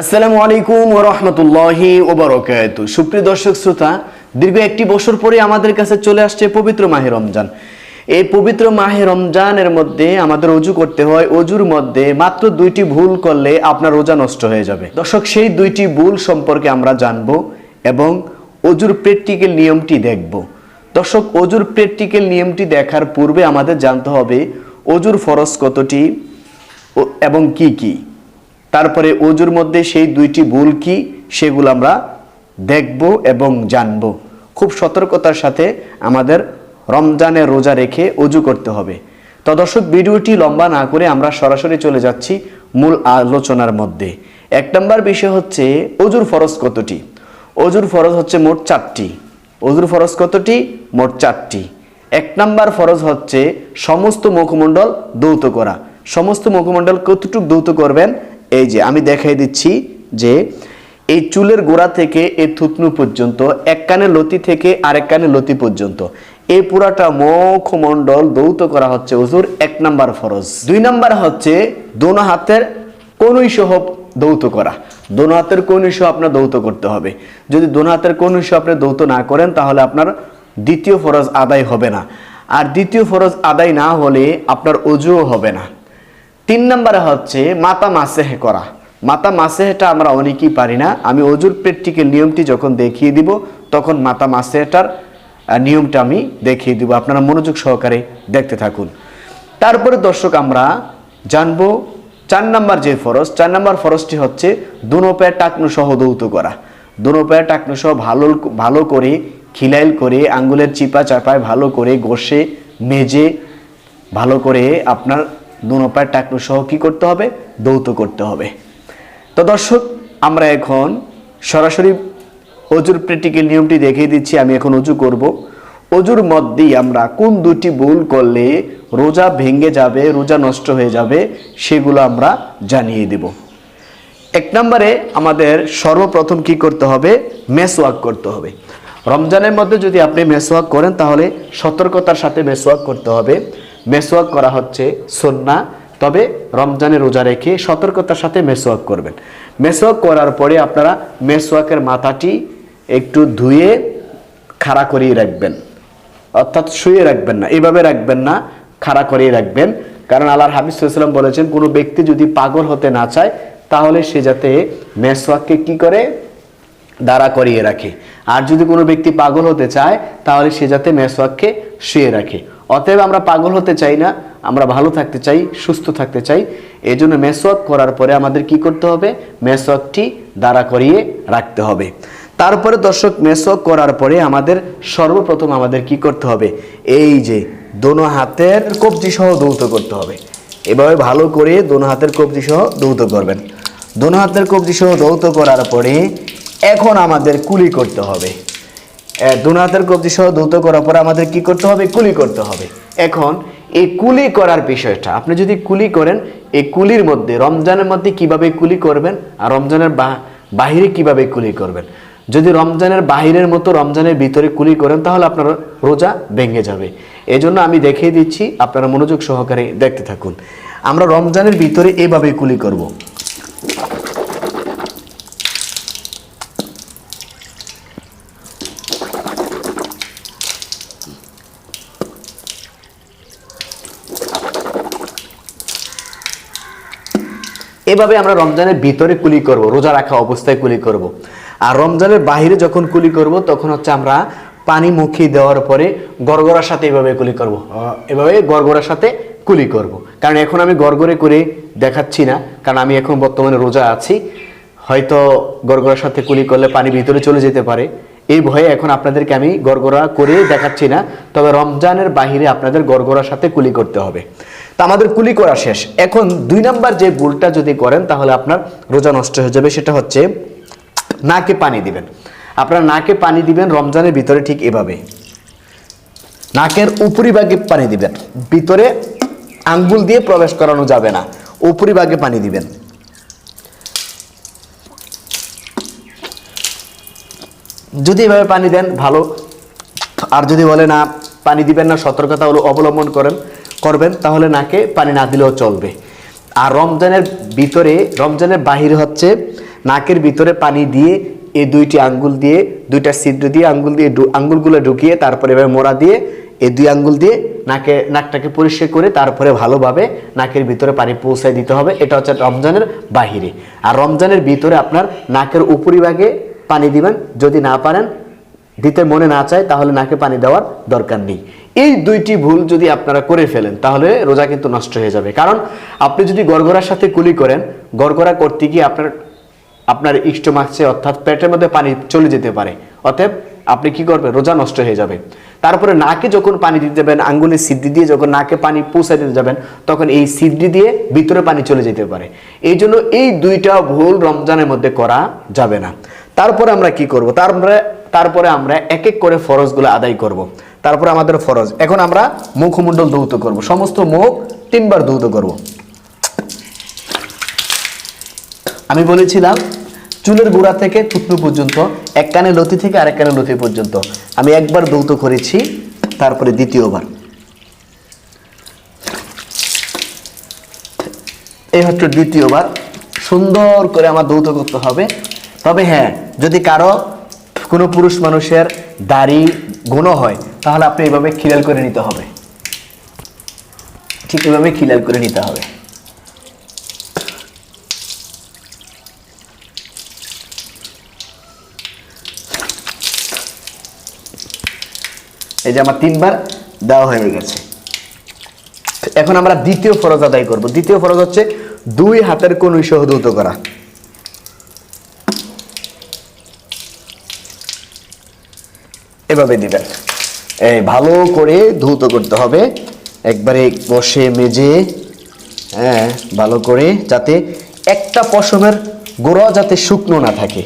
আসসালামু আলাইকুম রহমতুল্লাহি ওবরকাত সুপ্রিয় দর্শক শ্রোতা, দীর্ঘ একটি বছর পরে আমাদের কাছে চলে আসছে পবিত্র মাহে রমজান। এই পবিত্র মাহে রমজানের মধ্যে আমাদের অজু করতে হয়। অজুর মধ্যে মাত্র দুইটি ভুল করলে আপনার রোজা নষ্ট হয়ে যাবে। দর্শক, সেই দুইটি ভুল সম্পর্কে আমরা জানব এবং অজুর প্র্যাকটিক্যাল নিয়মটি দেখব। দর্শক, অজুর প্র্যাকটিক্যাল নিয়মটি দেখার পূর্বে আমাদের জানতে হবে অজুর ফরজ কতটি এবং কি কি। তারপরে অজুর মধ্যে সেই দুইটি ভুল কি সেগুলো আমরা দেখব এবং জানব। খুব সতর্কতার সাথে আমাদের রমজানের রোজা রেখে অজু করতে হবে। তো দর্শক, ভিডিওটি লম্বা না করে আমরা সরাসরি চলে যাচ্ছি মূল আলোচনার মধ্যে। এক নম্বর বিষয় হচ্ছে অজুর ফরজ কতটি? অজুর ফরজ হচ্ছে মোট চারটি। অজুর ফরজ কতটি? মোট চারটি। এক নম্বর ফরজ হচ্ছে সমস্ত মুখমণ্ডল দৌত করা। সমস্ত মুখমণ্ডল কতটুক দৌত করবেন? এই যে, আমি দেখাই দিচ্ছি যে, এই চুলের গোড়া থেকে এই থুতনু পর্যন্ত, এক কানে লতি থেকে আরেক কানে লতি পর্যন্ত, এই পুরাটা মুখমণ্ডল দৌত করা হচ্ছে হুজুর এক নাম্বার ফরজ। দুই নাম্বার হচ্ছে দোনো হাতের কোনই সহ দৌত করা। দোনো হাতের কোনই সহ আপনার দৌত করতে হবে। যদি দোনো হাতের কোনই সহ আপনি দৌত না করেন, তাহলে আপনার দ্বিতীয় ফরজ আদায় হবে না। আর দ্বিতীয় ফরজ আদায় না হলে আপনার অজুও হবে না। তিন নম্বরে হচ্ছে মাতা মাসেহে করা। মাতা মাসেহেটা আমরা অনেকেই পারি না। আমি অজুর প্র্যাকটিক্যাল নিয়মটি যখন দেখিয়ে দিব, তখন মাতা মাসেহেটার নিয়মটা আমি দেখিয়ে দিব। আপনারা মনোযোগ সহকারে দেখতে থাকুন। তারপরে দর্শক, আমরা জানব চার নাম্বার যে ফরজ, চার নাম্বার ফরজটি হচ্ছে দুনো পায়ে টাকনু সহ দৌত করা। দুনো পায়ে টাকনু সহ ভালো ভালো করে খিলাইল করে, আঙ্গুলের চিপা চাপায় ভালো করে ঘষে, মেজে, ভালো করে আপনার দুনো পায়ের টাকনু সহ কি করতে হবে? দৌত করতে হবে। তো দর্শক, আমরা এখন সরাসরি অজুর প্র্যাকটিক্যাল নিয়মটি দেখিয়ে দিচ্ছি, আমি এখন অজু করব। অজুর মধ্যেই আমরা কোন দুটি ভুল করলে রোজা ভেঙে যাবে, রোজা নষ্ট হয়ে যাবে, সেগুলো আমরা জানিয়ে দেব। এক নম্বরে আমাদের সর্বপ্রথম কি করতে হবে? মেসওয়াক করতে হবে। রমজানের মধ্যে যদি আপনি মেসওয়াক করেন, তাহলে সতর্কতার সাথে মেসওয়াক করতে হবে। মেসওয়াক করা হচ্ছে সন্না, তবে রমজানে রোজা রেখে সতর্কতার সাথে মেসওয়াক করবেন। মেসওয়াক করার পরে আপনারা মেসওয়াকের মাথাটি একটু ধুয়ে খাড়া করিয়ে রাখবেন। অর্থাৎ শুয়ে রাখবেন না, এভাবে রাখবেন না, খাড়া করিয়ে রাখবেন। কারণ আল্লাহর হাবিজ সাল্লাম বলেছেন, কোনো ব্যক্তি যদি পাগল হতে না চায়, তাহলে সে যাতে মেসওয়াককে কি করে? দাঁড়া করিয়ে রাখে। আর যদি কোনো ব্যক্তি পাগল হতে চায়, তাহলে সে যাতে মেসওয়াককে শুয়ে রাখে। অতএব আমরা পাগল হতে চাই না, আমরা ভালো থাকতে চাই, সুস্থ থাকতে চাই। এই জন্য মেসওয়াক করার পরে আমাদের কি করতে হবে? মেসওয়াকটি দাঁড়া করিয়ে রাখতে হবে। তারপরে দর্শক, মেসওয়াক করার পরে আমাদের সর্বপ্রথম আমাদের কি করতে হবে? এই যে দোনো হাতের কবজি সহ দৌত করতে হবে। এভাবে ভালো করে দোনো হাতের কবজি সহ দৌত করবেন। দোনো হাতের কবজি সহ দৌত করার পরে এখন আমাদের কুলি করতে হবে। এ, দোনো হাতের কবজি সহ দৌত করার পরে আমাদের কি করতে হবে? কুলি করতে হবে। এখন এই কুলি করার বিষয়টা আপনি যদি কুলি করেন এই কুলির মধ্যে রমজানের মধ্যে কীভাবে কুলি করবেন আর রমজানের বাহিরে কীভাবে কুলি করবেন? যদি রমজানের বাহিরের মতো রমজানের ভিতরে কুলি করেন তাহলে আপনার রোজা ভেঙে যাবে। এজন্য আমি দেখিয়ে দিচ্ছি আপনারা মনোযোগ সহকারে দেখতে থাকুন। আমরা রমজানের ভিতরে এভাবে কুলি করব। এভাবে আমরা রমজানের ভিতরে কুলি করব, রোজা রাখা অবস্থায় কুলি করব। আর রমজানের বাইরে যখন কুলি করব, তখন হচ্ছে আমরা পানি মুখে দেওয়ার পরে গড়গড়ার সাথে এভাবে কুলি করব। এভাবে গড়গড়ার সাথে কুলি করব। কারণ এখন আমি গড়গড়ে করে দেখাচ্ছি না, কারণ আমি এখন বর্তমানে রোজা আছি। হয়তো গড়গড়ার সাথে কুলি করলে পানি ভিতরে চলে যেতে পারে। এই ভয়ে এখন আপনাদেরকে আমি গড়গড়া করে দেখাচ্ছি না, তবে রমজানের বাহিরে আপনাদের গড়গড়ার সাথে কুলি করতে হবে। তা আমাদের কুলি করা শেষ। এখন দুই নাম্বার যে ভুলটা যদি করেন, তাহলে আপনার রোজা নষ্ট হয়ে যাবে, সেটা হচ্ছে নাকে পানি দিবেন। আপনার নাকে পানি দিবেন, রমজানের ভিতরে ঠিক এভাবে। নাকের উপরিভাগে পানি দিবেন। ভিতরে আঙ্গুল দিয়ে প্রবেশ করানো যাবে না। উপরিভাগে পানি দিবেন। যদি এভাবে পানি দেন, ভালো। আর যদি বলে না, পানি দিবেন না, সতর্কতা হলো অবলম্বন করেন। করবেন, তাহলে নাকে পানি না দিলেও চলবে। আর রমজানের ভিতরে, রমজানের বাহিরে হচ্ছে নাকের ভিতরে পানি দিয়ে এই দুইটি আঙ্গুল দিয়ে, দুইটা ছিদ্র দিয়ে আঙ্গুল দিয়ে আঙ্গুলগুলো ঢুকিয়ে তারপরে এভাবে মোড়া দিয়ে এই দুই আঙ্গুল দিয়ে নাকে, নাকটাকে পরিষ্কার করে তারপরে ভালোভাবে নাকের ভিতরে পানি পৌঁছায় দিতে হবে। এটা হচ্ছে রমজানের বাহিরে। আর রমজানের ভিতরে আপনার নাকের উপরিভাগে পানি দিবেন। যদি না পারেন, দিতে মনে না চায়, তাহলে নাকে পানি দেওয়ার দরকার নেই। এই দুইটি ভুল যদি আপনারা করে ফেলেন, তাহলে রোজা কিন্তু নষ্ট হয়ে যাবে। কারণ আপনি যদি গড়গড়ার সাথে কুলি করেন, গড়গড়া করতে গিয়ে আপনার আপনার ইষ্টমাক্সে অর্থাৎ পেটের মধ্যে পানি চলে যেতে পারে। অতএব আপনি কি করবেন? রোজা নষ্ট হয়ে যাবে। তারপরে নাকে যখন পানি দিতে যাবেন আঙ্গুলের সিদ্ধি দিয়ে যখন নাকে পানি পৌঁছায় দিতে যাবেন, তখন এই সিদ্ধি দিয়ে ভিতরে পানি চলে যেতে পারে। এই জন্য এই দুইটা ভুল রমজানের মধ্যে করা যাবে না। তারপরে আমরা কি করব? তারপরে তারপরে আমরা এক এক করে ফরজগুলো আদায় করব। তারপরে আমাদের ফরজ। এখন আমরা মুখমণ্ডল দৌত করব। সমস্ত মুখ তিনবার দৌত করব। আমি বলেছিলাম, চুলের গোড়া থেকে থুতনু পর্যন্ত, এক কানে লতি থেকে আরেক কানে লতি পর্যন্ত। আমি একবার দৌত করেছি, তারপরে দ্বিতীয়বার। এই হচ্ছে দ্বিতীয়বার। সুন্দর করে আমার দৌত করতে হবে। তবে হ্যাঁ যদি কারও কোনো পুরুষ মানুষের দাড়ি গুণ হয় তাহলে আপনি এভাবে খিলাল করে নিতে হবে। ঠিক এভাবে খিলাল করে নিতে হবে। এই যে আমার তিনবার দেওয়া হয়ে গেছে। এখন আমরা দ্বিতীয় ফরজ আদায় করব। দ্বিতীয় ফরজ হচ্ছে দুই হাতের কোন সহ দ্রুত করা। এভাবে দিবেন। ভালো করে ধৌত করতে হবে। একবারে বসে মেজে হ্যাঁ ভালো করে যাতে একটা পশমের গোড়া যাতে শুকনো না থাকে।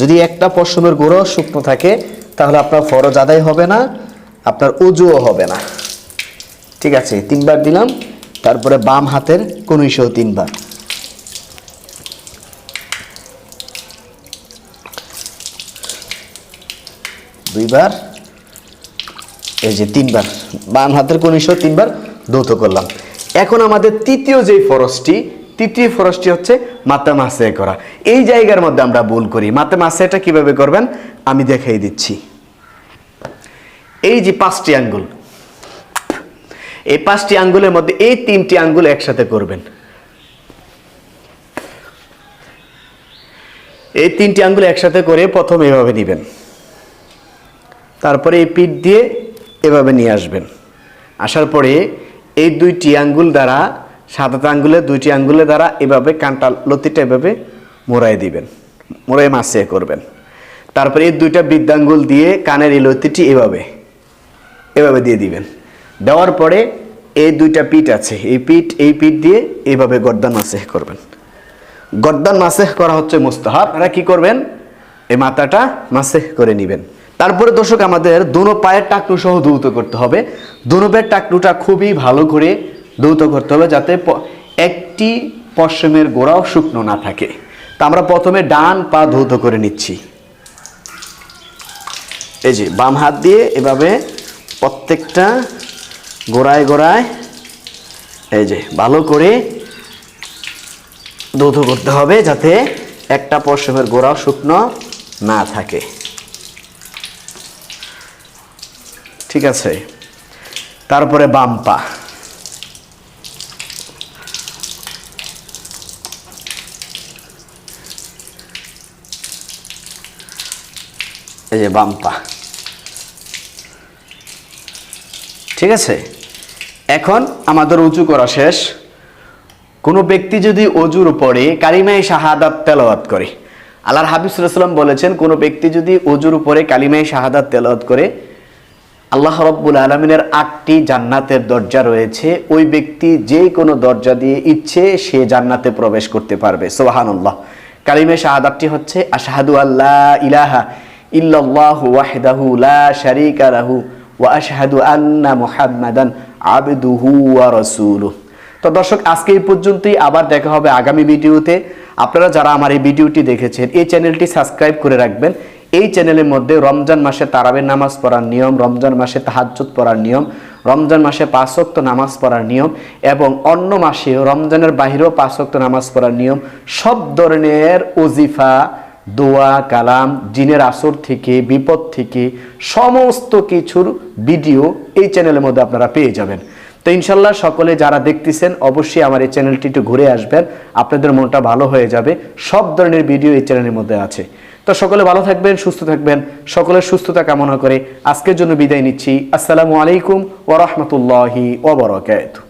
যদি একটা পশমের গোড়া শুকনো থাকে, তাহলে আপনার ফরজ আদায় হবে না, আপনার উজুও হবে না। ঠিক আছে, তিনবার দিলাম, তারপরে বাম হাতের কনুইসহ তিনবার। দুইবার। এই যে তিনবার, বাম হাতের কনিষ্ঠ তিনবার দৌত করলাম। এখন আমাদের তৃতীয় যে ফরসটি, তৃতীয় ফরসটি হচ্ছে মাথা মাসে করা। এই জায়গার মধ্যে আমরা ভুল করি। মাথা মাসেটা কীভাবে করবেন? আমি দেখাই দিচ্ছি। এই যে পাঁচটি আঙ্গুল, এই পাঁচটি আঙ্গুলের মধ্যে এই তিনটি আঙ্গুল একসাথে করবেন। এই তিনটি আঙ্গুল একসাথে করে প্রথম এভাবে নেবেন। তারপরে এই পিঠ দিয়ে এভাবে নিয়ে আসবেন। আসার পরে এই দুইটি আঙ্গুল দ্বারা সাত আঙ্গুলের দুইটি আঙ্গুলের দ্বারা এভাবে কাঁটা লতিটা এভাবে মোড়াই দিবেন, মোড়াই মাসে করবেন। তারপরে এই দুইটা বৃদ্ধাঙ্গুল দিয়ে কানের এই লতিটি এভাবে এভাবে দিয়ে দিবেন। দেওয়ার পরে এই দুইটা পিঠ আছে, এই পিঠ এই পিঠ দিয়ে এইভাবে গর্দান মাসে করবেন। গর্দান মাসে করা হচ্ছে মুস্তাহাব। আপনারা কি করবেন? এই মাথাটা মাসে করে নেবেন। তারপরে দর্শক, আমাদের দুনো পায়ের টাকনু সহ দৌত করতে হবে। দুনো পায়ের টাকনুটা খুবই ভালো করে দৌত করতে হবে যাতে একটি পশ্চিমের গোড়াও শুকনো না থাকে। তা আমরা প্রথমে ডান পা ধৌত করে নিচ্ছি। এই যে, বাম হাত দিয়ে এভাবে প্রত্যেকটা গোড়ায় গোড়ায়, এই যে, ভালো করে দৌত করতে হবে যাতে একটা পশমের গোড়াও শুকনো না থাকে। ঠিক আছে। তারপরে বাম পা। এই যে বাম পা। ঠিক আছে? এখন আমাদের উঁচু করা শেষ। কোনো ব্যক্তি যদি অজুর উপরে কালিমাই শাহাদাত তেলাওয়াত করে, আল্লাহর হাবিব সাল্লাম বলেছেন, কোনো ব্যক্তি যদি অজুর উপরে কালিমাই শাহাদাত তেলাওয়াত করে আল্লাহ রব্বুল আলমিনের আটটি জান্নাতের দরজা রয়েছে। ওই ব্যক্তি যে কোনো দরজা দিয়ে ইচ্ছে, সে জান্নাতে প্রবেশ করতে পারবে। সোহানুল্লাহ কালিমে শাহাদাতটি হচ্ছে, আশাহাদু আল্লাহ ইলাহা লা শারীকা লাহু ওয়া আশহাদু আন্না মুহাম্মাদান আবদুহু ওয়া রাসূলুহু। তো দর্শক, আজকে এই পর্যন্তই। আবার দেখা হবে আগামী ভিডিওতে। আপনারা যারা আমার এই ভিডিওটি দেখেছেন, এই চ্যানেলটি সাবস্ক্রাইব করে রাখবেন। এই চ্যানেলের মধ্যে রমজান মাসে তারাবের নামাজ পড়ার নিয়ম, রমজান মাসে তাহাজ্জুদ পড়ার নিয়ম, রমজান মাসে পাঁচ ওয়াক্ত নামাজ পড়ার নিয়ম এবং অন্য মাসে রমজানের বাহিরেও পাঁচ ওয়াক্ত নামাজ পড়ার নিয়ম সব ধরনের ওজিফা, দোয়া, কালাম, জিনের আসর থেকে, বিপদ থেকে সমস্ত কিছুর ভিডিও এই চ্যানেলের মধ্যে আপনারা পেয়ে যাবেন। তো ইনশাল্লাহ সকলে যারা দেখতেছেন, অবশ্যই আমার এই চ্যানেলটি একটু ঘুরে আসবেন। আপনাদের মনটা ভালো হয়ে যাবে। সব ধরনের ভিডিও এই চ্যানেলের মধ্যে আছে। তো সকলে ভালো থাকবেন, সুস্থ থাকবেন। সকলের সুস্থতা কামনা করে আজকের জন্য বিদায় নিচ্ছি। আসসালামু আলাইকুম ওরহমতুল্লাহি ওবরাকাতুহু